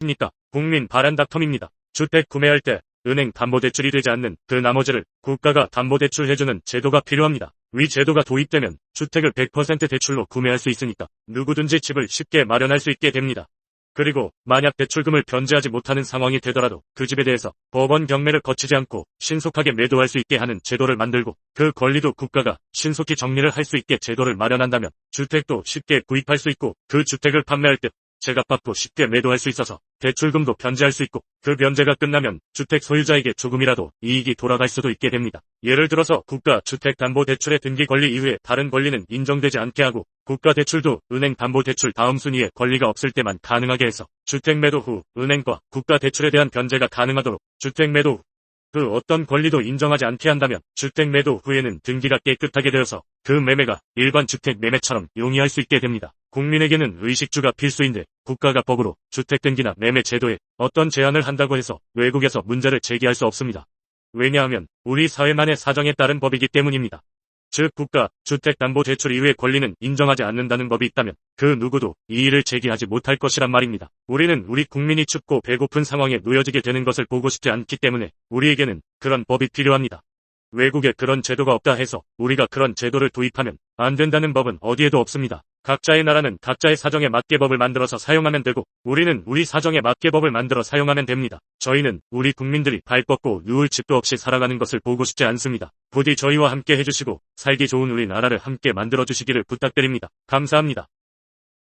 입니까? 국민 바란닥텀입니다. 주택 구매할 때 은행 담보대출이 되지 않는 그 나머지를 국가가 담보대출 해주는 제도가 필요합니다. 위 제도가 도입되면 주택을 100% 대출로 구매할 수 있으니까 누구든지 집을 쉽게 마련할 수 있게 됩니다. 그리고 만약 대출금을 변제하지 못하는 상황이 되더라도 그 집에 대해서 법원 경매를 거치지 않고 신속하게 매도할 수 있게 하는 제도를 만들고 그 권리도 국가가 신속히 정리를 할 수 있게 제도를 마련한다면 주택도 쉽게 구입할 수 있고 그 주택을 판매할 때 제값받고 쉽게 매도할 수 있어서 대출금도 변제할 수 있고 그 변제가 끝나면 주택 소유자에게 조금이라도 이익이 돌아갈 수도 있게 됩니다. 예를 들어서 국가 주택담보대출의 등기 권리 이후에 다른 권리는 인정되지 않게 하고 국가 대출도 은행 담보대출 다음 순위에 권리가 없을 때만 가능하게 해서 주택 매도 후 은행과 국가 대출에 대한 변제가 가능하도록 주택 매도 후그 어떤 권리도 인정하지 않게 한다면 주택 매도 후에는 등기가 깨끗하게 되어서 그 매매가 일반 주택 매매처럼 용이할 수 있게 됩니다. 국민에게는 의식주가 필수인데 국가가 법으로 주택 등기나 매매 제도에 어떤 제한을 한다고 해서 외국에서 문제를 제기할 수 없습니다. 왜냐하면 우리 사회만의 사정에 따른 법이기 때문입니다. 즉 국가 주택담보대출 이후의 권리는 인정하지 않는다는 법이 있다면 그 누구도 이의를 제기하지 못할 것이란 말입니다. 우리는 우리 국민이 춥고 배고픈 상황에 놓여지게 되는 것을 보고 싶지 않기 때문에 우리에게는 그런 법이 필요합니다. 외국에 그런 제도가 없다 해서 우리가 그런 제도를 도입하면 안 된다는 법은 어디에도 없습니다. 각자의 나라는 각자의 사정에 맞게 법을 만들어서 사용하면 되고 우리는 우리 사정에 맞게 법을 만들어 사용하면 됩니다. 저희는 우리 국민들이 발 뻗고 누울 집도 없이 살아가는 것을 보고 싶지 않습니다. 부디 저희와 함께 해주시고 살기 좋은 우리 나라를 함께 만들어 주시기를 부탁드립니다. 감사합니다.